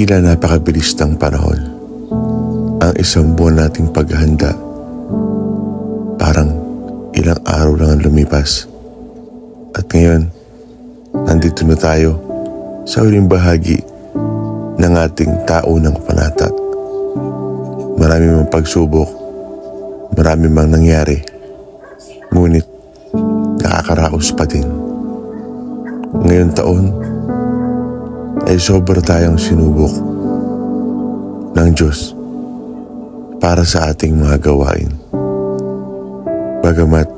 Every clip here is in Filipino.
Tila napakabilis ng panahon. Ang isang buwan nating paghahanda. Parang ilang araw lang ang lumipas. At ngayon, nandito na tayo sa huling bahagi ng ating tao ng panata. Marami mang pagsubok, marami mang nangyari, ngunit nakakaraos pa din. Ngayon taon, ay sobra tayong sinubok ng Diyos para sa ating mga gawain. Bagamat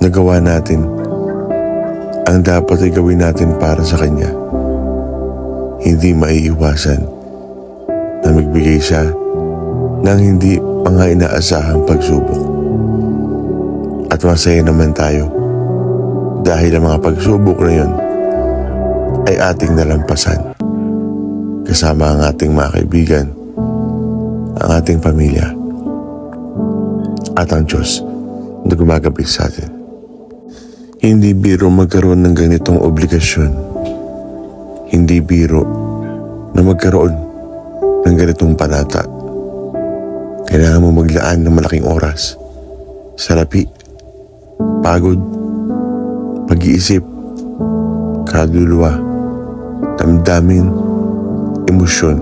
nagawa natin ang dapat ay gawin natin para sa Kanya, hindi maiiwasan na magbigay siya ng hindi nga inaasahang pagsubok. At masaya naman tayo dahil ang mga pagsubok na yun ay ating nalampasan kasama ang ating mga kaibigan, ang ating pamilya, at ang Diyos na gumagabi sa atin. Hindi biro magkaroon ng ganitong obligasyon. Hindi biro na magkaroon ng ganitong panata. Kailangan mo maglaan ng malaking oras. Salapi, pagod, pag-iisip, kaluluwa, damdamin, emosyon,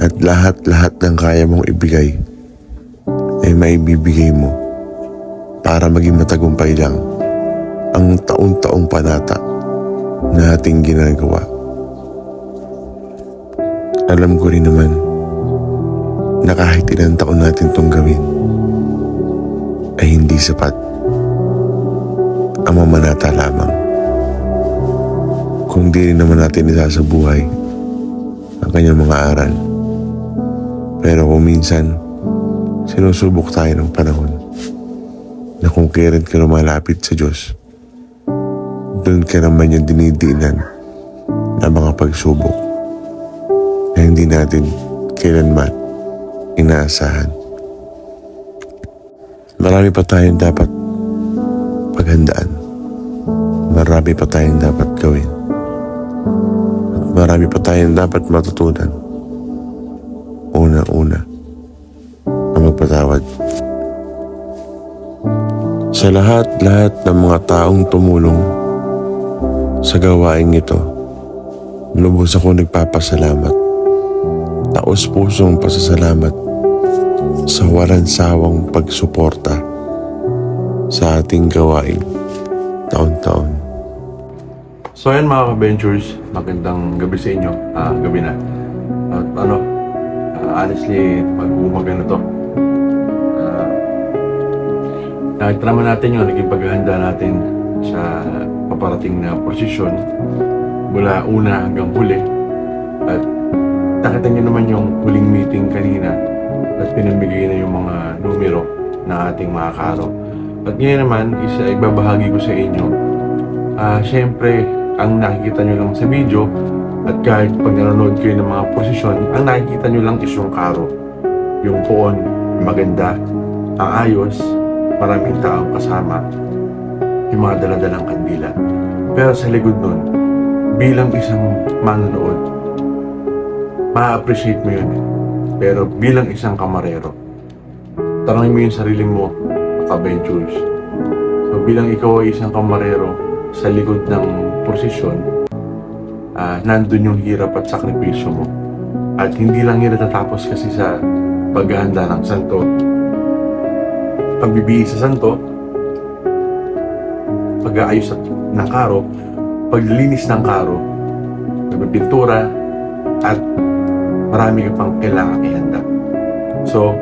at lahat-lahat ng kaya mong ibigay ay maibibigay mo para maging matagumpay lang ang taon-taong panata na ating ginagawa. Alam ko rin naman na kahit ilang taon natin itong gawin ay hindi sapat ang mamanata lamang. Kung di rin naman natin isasabuhay ang kanyang mga aral. Pero kung minsan, sinusubok tayo ng panahon na kung kailan ka lumalapit sa Diyos, doon ka naman yung dinidiinan ng mga pagsubok na hindi natin kailanman inaasahan. Marami pa tayong dapat paghandaan. Marami pa tayong dapat gawin. Marami pa tayong dapat matutunan. Una-una, ang magpatawad. Sa lahat-lahat ng mga taong tumulong sa gawaing ito, lubos ako nagpapasalamat. Taos pusong pasasalamat sa walang sawang pagsuporta sa ating gawain taon-taon. So ayan mga ka-ventures, magandang gabi sa inyo. Ah, gabi na. At ano, ah, honestly, pag-umaga na to. Ah, nakita naman natin yung naging paghahanda natin sa paparating na posisyon mula una hanggang huli. At nakita nyo naman yung huling meeting kanina at pinamigay na yung mga numero ng ating mga karo. At ngayon naman, isa ibabahagi ko sa inyo Ah, syempre, ang nakikita nyo lang sa video at kahit pag nanonood kayo ng mga posisyon, ang nakikita nyo lang is yung karo. Yung puon, maganda, ang ayos, maraming taong kasama, yung mga daladalang kandila. Pero sa likod nun, bilang isang manonood, ma-appreciate mo yun. Pero bilang isang kamarero, tanongin mo yung sarili mo, ka-ventures. So bilang ikaw ay isang kamarero, sa likod ng posisyon, ah nandun yung hirap at sakripisyo mo. At hindi lang yun natatapos kasi sa paghahanda ng santo. Pagbibihis sa santo, pag-aayos ng karo, paglilinis ng karo, pagpipintura, at marami ka pang kailangan ihanda. So,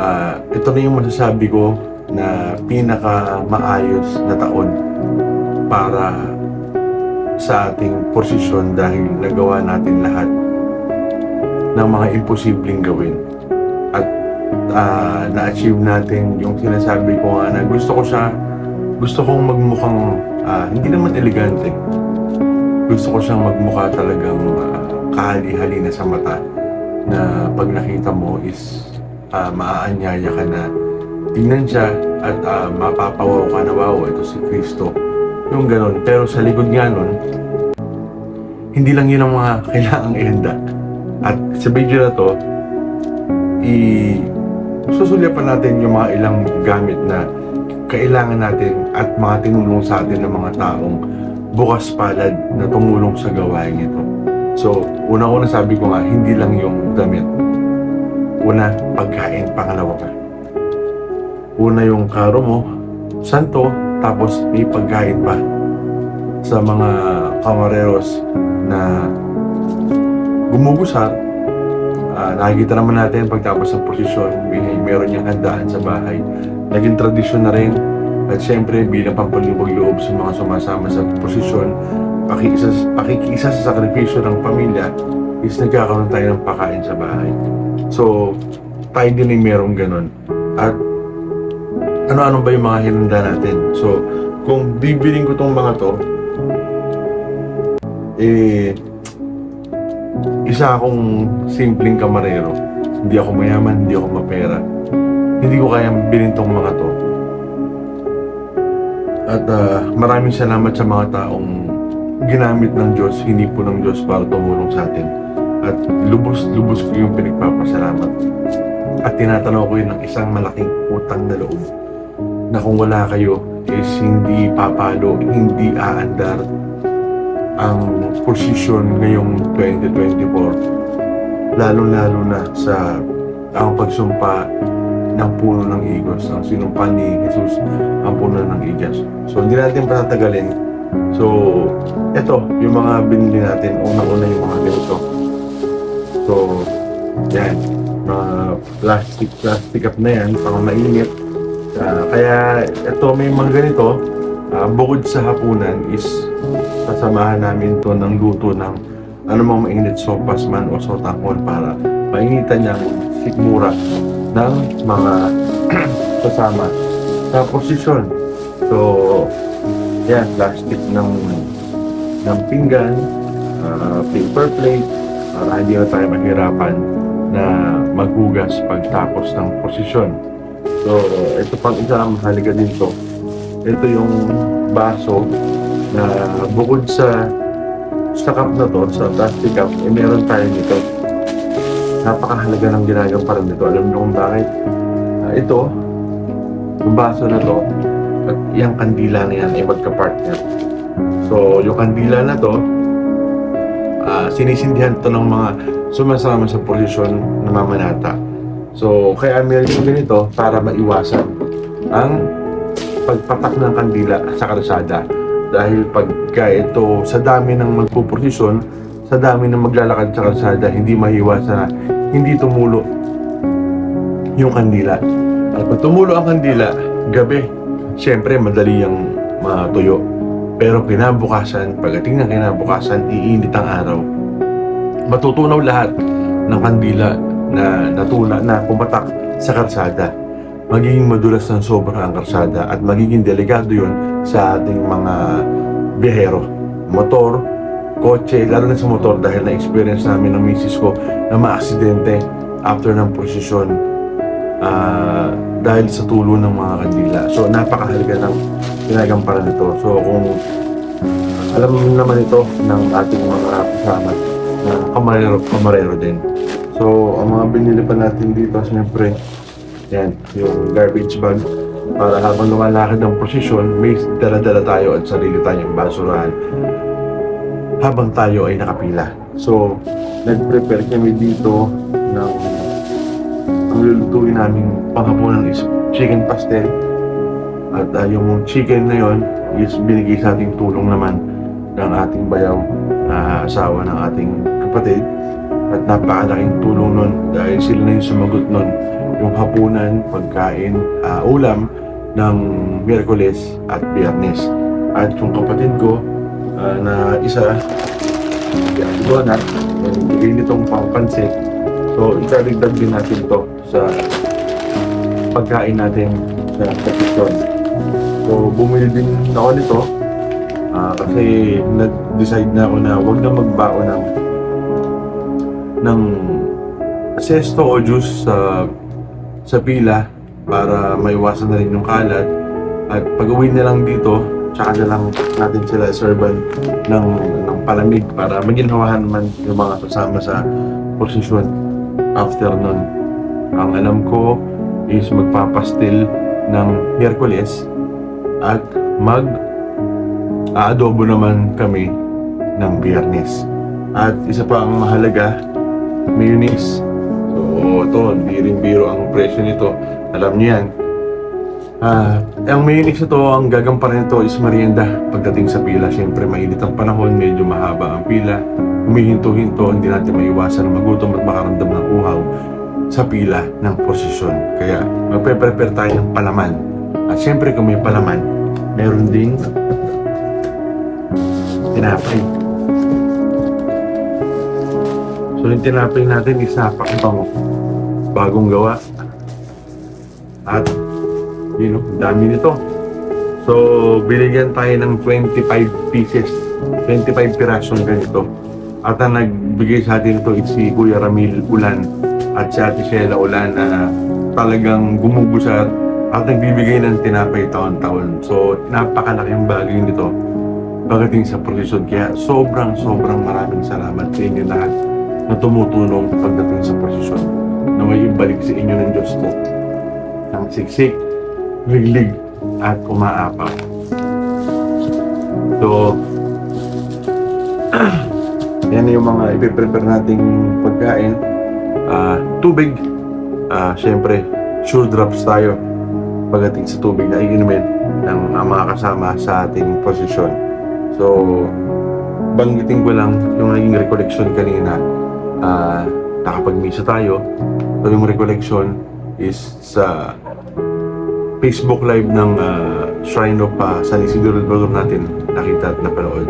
ah ito na yung masasabi ko na pinaka maayos na taon para sa ating posisyon dahil nagawa natin lahat ng mga imposibleng gawin. At ah, na-achieve natin yung sinasabi ko nga na gusto ko siya, gusto kong magmukhang ah, hindi naman elegante. Gusto ko siyang magmukha talagang ah, kahali-hali na sa mata na pag nakita mo is ah, maaanyaya ka na tingnan siya at ah, mapapawaw ka na wow, ito si Kristo. Yung ganon. Pero sa likod nga nun, hindi lang yun ang mga kailangang ihanda. At sa video na to, i susulyapan natin yung mga ilang gamit na kailangan natin at mga tinulong sa atin ng mga taong bukas palad na tumulong sa gawain ito. So, una-una sabi ko nga, hindi lang yung damit. Una, pagkain, pangalawa ka. Una yung karo mo, santo, tapos may pagkain pa sa mga kamareros na gumugusar. Ah, nakikita naman natin pagtapos ng prosesyon, may meron niyang handaan sa bahay. Naging tradisyon na rin at syempre bilang pampalubag loob sa mga sumasama sa prosesyon, pakikisa, pakikisa sa sakripisyo ng pamilya is nagkakaroon tayo ng pakain sa bahay. So, tayo din ay merong ganun. At ano-ano ba yung mga hinanda natin? So, kung bibiling ko tong mga to, eh, isa akong simpleng kamarero. Hindi ako mayaman, hindi ako mapera. Hindi ko kayang bilhin tong mga to. At ah, maraming salamat sa mga taong ginamit ng Diyos, hindi po ng Diyos para tumulong sa atin. At lubos-lubos ko yung pinagpapasalamat. At tinatanaw ko yun ng isang malaking utang na loob na kung wala kayo is hindi papalo, hindi aandar ang posisyon ngayong 2024 lalo-lalo na sa ang pagsumpa ng puno ng igos ang sinumpa ni Jesus ang puno ng igas so hindi natin patatagalin. So eto yung mga binili natin. Unang-una yung mga ganito. So yan. Mga plastic plastic up na yan. Pang mainit Ah, kaya ito may mga ganito ah, bukod sa hapunan is kasamahan namin to ng luto ng anumang mainit sopas man o sotakon para mainitan niya ang sikmura ng mga kasama sa posisyon. So, yan, plastic ng ng pinggan, ah, paper plate, para hindi na tayo mahirapan na maghugas pagtapos ng posisyon. So, ito pang isa ang mahalaga din to. Ito yung baso na bukod sa sa cup na to, sa plastic cup, eh, meron tayo dito. Napakahalaga ng ginagamparan nito. Alam niyo kung bakit? Ah, ito, yung baso na to, at yung kandila na yan ay magka-partner. So, yung kandila na to, ah, sinisindihan to ng mga sumasama sa posisyon na mamanata. So, kaya meron yung ganito para maiwasan ang pagpatak ng kandila sa kalsada. Dahil pagka ito sa dami ng magpuposisyon, sa dami ng maglalakad sa kalsada, hindi maiwasan na hindi tumulo yung kandila. At pag tumulo ang kandila, gabi, syempre madali yung matuyo. Pero kinabukasan, pagdating ng kinabukasan, iinit ang araw. Matutunaw lahat ng kandila na natula na pumatak sa kalsada. Magiging madulas ng sobra ang kalsada at magiging delikado yun sa ating mga biyahero. Motor, kotse, lalo na sa motor dahil na-experience namin ng misis ko na maaksidente after ng posisyon ah, dahil sa tulo ng mga kandila. So, napakahalaga ng ginagamparan nito. So, kung alam naman ito ng ating mga kasama na kamarero, kamarero din. So, ang mga binili pa natin dito, siyempre, yan, yung garbage bag para habang lumalakad ng posisyon, may dala-dala tayo at sarili tayong basurahan habang tayo ay nakapila. So, nag-prepare kami dito ng ang lulutuin namin panghapunan is chicken pastel. At ah, yung chicken na yon is binigay sa ating tulong naman ng ating bayaw na asawa ng ating kapatid. At napakalaking tulong nun dahil sila na yung sumagot nun. Yung hapunan, pagkain, ah, ulam ng Miyerkules at Biyernes. At yung kapatid ko ah, na isa, yung bigay nitong pangpansit. So, ikarigdag din natin to sa pagkain natin sa kapityon. So, bumili din ako nito ah, kasi nag-decide na ako na huwag na magbaon ng ng sesto o juice sa sa pila para maiwasan na rin yung kalat at pag uwi na lang dito tsaka na lang natin sila servan ng, ng palamig para maginhawahan man yung mga kasama sa posisyon after nun. Ang alam ko is magpapastil ng Miyerkules at mag aadobo naman kami ng Biyernes. At isa pa ang mahalaga, mayonnaise. So, ito, hindi rin biro ang presyo nito. Alam niyo yan. Ah, ang mayonnaise na to, ang gagamparan nito is merienda pagdating sa pila. Siyempre, mainit ang panahon, medyo mahaba ang pila. Humihinto-hinto, hindi natin maiwasan magutom at makaramdam ng uhaw sa pila ng posisyon. Kaya, magpe-prepare tayo ng palaman. At siyempre, kung may palaman, meron ding tinapay. So, yung tinapay natin, isa pakibango. Bagong gawa. At, yun, know, dami nito. So, binigyan tayo ng 25 pieces. 25 pirasong ganito. At ang nagbigay sa atin ito is si Kuya Ramil Ulan at si Ate Sheila Ulan na talagang gumugusat at nagbibigay ng tinapay taon-taon. So, napakalaking bagay nito pagdating sa prosesyon. Kaya sobrang sobrang maraming salamat sa inyo lahat na tumutulong pagdating sa prosesyon na may ibalik sa inyo ng Diyos to ng siksik, liglig, at umaapaw. So, yan yung mga ipiprepare nating pagkain. Ah, tubig, ah, syempre, sure drops tayo pagdating sa tubig na iinumin ng mga kasama sa ating posisyon. So, banggitin ko lang yung naging recollection kanina. Ah, nakapag-misa tayo. So, yung recollection is sa Facebook Live ng ah, Shrine of uh, San Isidro del Valor natin nakita at napanood.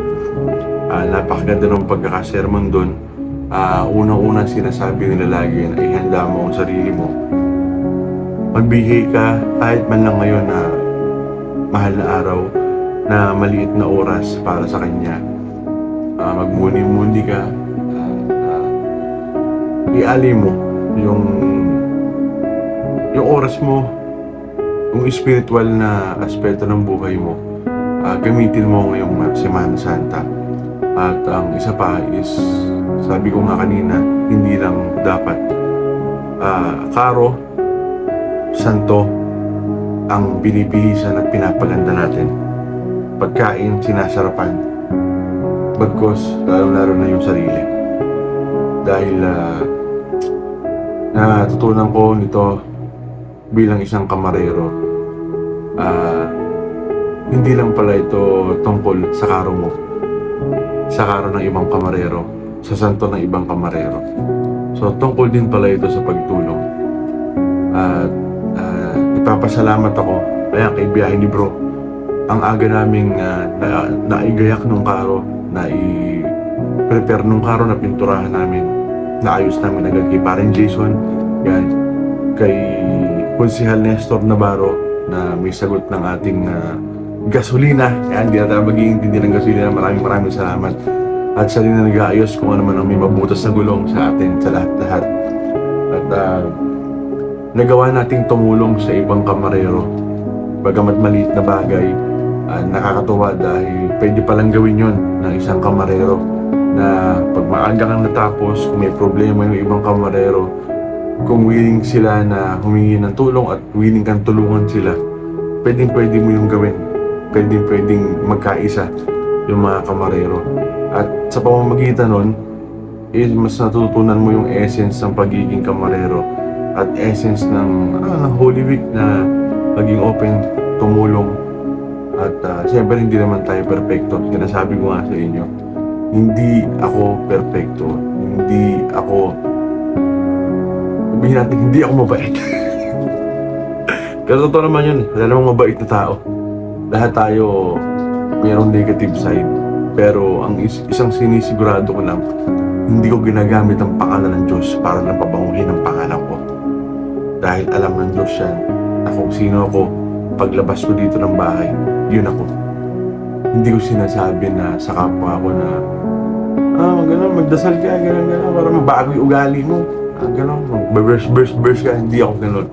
Ah, napakaganda ng pagkakasermon doon. Ah, unang-una sinasabi nila lagi na ihanda mo ang sarili mo. Magbigay ka kahit man lang ngayon na mahal na araw na maliit na oras para sa Kanya. Ah, magmuni-muni ka. Iali mo yung yung oras mo yung spiritual na aspeto ng buhay mo, ah, gamitin mo ngayong Semana Santa. At ang isa pa is, sabi ko nga kanina, hindi lang dapat ah, karo, santo, ang binibihisan at pinapaganda natin. Pagkain, sinasarapan. Bagkos, lalo-lalo na yung sarili. Dahil ah, natutunan ko nito bilang isang kamarero, ah, hindi lang pala ito tungkol sa karo mo, sa karo ng ibang kamarero, sa santo ng ibang kamarero. So, tungkol din pala ito sa pagtulong. At ah, ipapasalamat ako, kaya kay biyahe ni bro, ang aga naming ah, na, naigayak nung karo, na i-prepare nung karo na pinturahan namin, naayos namin agad kay Parin Jason, yan, kay Konsihal Nestor Navarro na may sagot ng ating ah, gasolina. Yan, di na tayo mag-iintindi ng gasolina. Maraming maraming salamat. At sa rin na nag-aayos kung ano man ang may mabutas na gulong sa atin, sa lahat-lahat. At ah, nagawa nating tumulong sa ibang kamarero. Bagamat maliit na bagay, ah, nakakatuwa dahil pwede palang gawin yon ng isang kamarero na pag maaga kang natapos, kung may problema yung ibang kamarero, kung willing sila na humingi ng tulong at willing kang tulungan sila, pwedeng pwede mo yung gawin. Pwedeng pwedeng magkaisa yung mga kamarero. At sa pamamagitan nun, is mas natutunan mo yung essence ng pagiging kamarero at essence ng, ah, Holy Week na maging open, tumulong. At ah, siyempre hindi naman tayo perfecto. Sinasabi ko nga sa inyo, hindi ako perfecto. Hindi ako sabihin natin, hindi ako mabait. Pero totoo naman yun, wala namang mabait na tao. Lahat tayo mayroong negative side. Pero ang is- isang sinisigurado ko lang, hindi ko ginagamit ang pangalan ng Diyos para napabanguhin ang pangalan ko. Dahil alam ng Diyos yan na kung sino ako, paglabas ko dito ng bahay, yun ako. Hindi ko sinasabi na sa kapwa ko na ah, gano'n, magdasal ka, gano'n, gano'n, para mabago yung ugali mo. Ah, gano'n, mag-burst, burst, burst ka, hindi ako gano'n.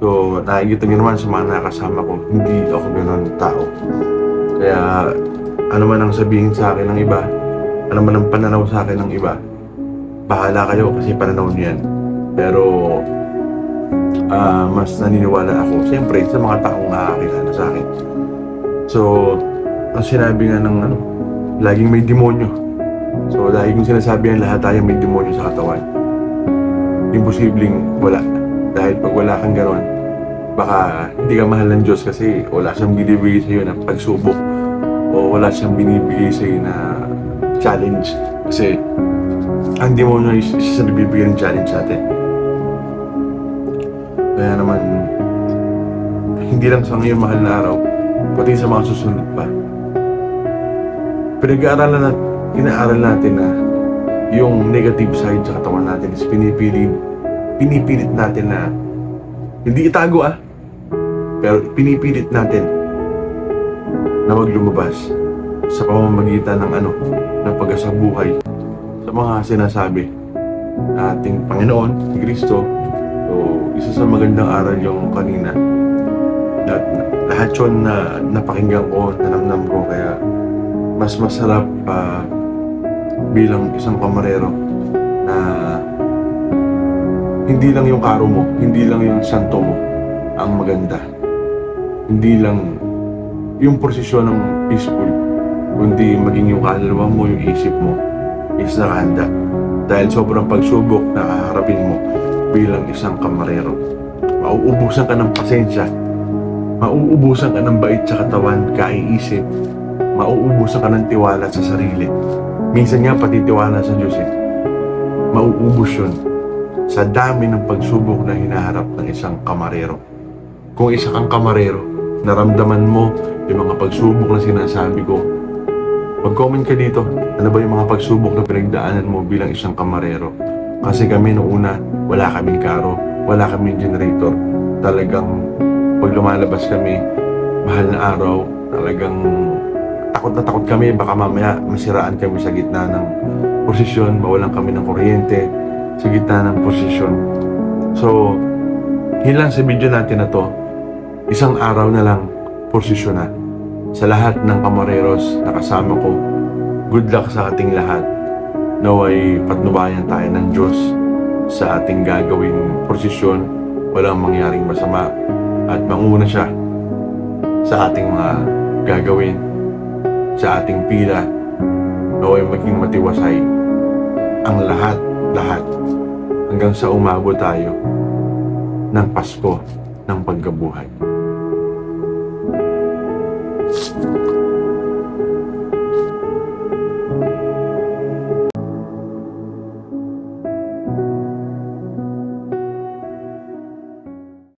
So, nakikita niyo naman sa mga nakasama ko, hindi ako gano'n tao. Kaya, ano man ang sabihin sa akin ng iba, ano man ang pananaw sa akin ng iba, bahala kayo kasi pananaw niyo yan. Pero, ah, mas naniniwala ako, siyempre, sa mga taong nakakilala sa akin. So, ang sinabi nga ng ano, laging may demonyo. So, lagi kong sinasabi yan, lahat tayo may demonyo sa katawan. Imposibleng wala. Dahil pag wala kang gano'n, baka hindi ka mahal ng Diyos kasi wala siyang binibigay sa na pagsubok o wala siyang binibigay sa na challenge. Kasi ang demonyo is isa sa nagbibigay ng challenge sa atin. Kaya naman, hindi lang sa ngayon mahal na araw, pati sa mga susunod pa. Pinag-aaralan natin, inaaral natin na yung negative side sa katawan natin is pinipilit, pinipilit natin na hindi itago ah, pero pinipilit natin na wag lumabas sa pamamagitan ng ano, ng pag-asang buhay sa mga sinasabi ng ating Panginoon, ni Kristo. So, isa sa magandang aral yung kanina. Lahat, lahat yun na napakinggan ko, nanamnam ko, kaya mas masarap pa bilang isang kamarero na hindi lang yung karo mo, hindi lang yung santo mo ang maganda. Hindi lang yung posisyon ng peaceful, kundi maging yung kaluluwa mo, yung isip mo is nakahanda. Dahil sobrang pagsubok na kaharapin mo bilang isang kamarero. Mauubusan ka ng pasensya, mauubusan ka ng bait sa katawan, kaiisip, mauubusan ka ng tiwala sa sarili. Minsan nga pati tiwala sa Diyos eh. Mauubos yun sa dami ng pagsubok na hinaharap ng isang kamarero. Kung isa kang kamarero, naramdaman mo yung mga pagsubok na sinasabi ko, mag-comment ka dito. Ano ba yung mga pagsubok na pinagdaanan mo bilang isang kamarero? Kasi kami noong una, wala kaming karo, wala kaming generator. Talagang pag lumalabas kami, mahal na araw, talagang takot na takot kami. Baka mamaya masiraan kami sa gitna ng posisyon, mawalan kami ng kuryente, sa gitna ng posisyon. So, yun sa video natin na to, isang araw na lang posisyon na. Sa lahat ng kamareros na kasama ko, good luck sa ating lahat. Naway patnubayan tayo ng Diyos sa ating gagawing posisyon. Walang mangyaring masama at manguna siya sa ating mga gagawin, sa ating pila. Naway maging matiwasay ang lahat, lahat hanggang sa umabot tayo ng Pasko ng pagkabuhay.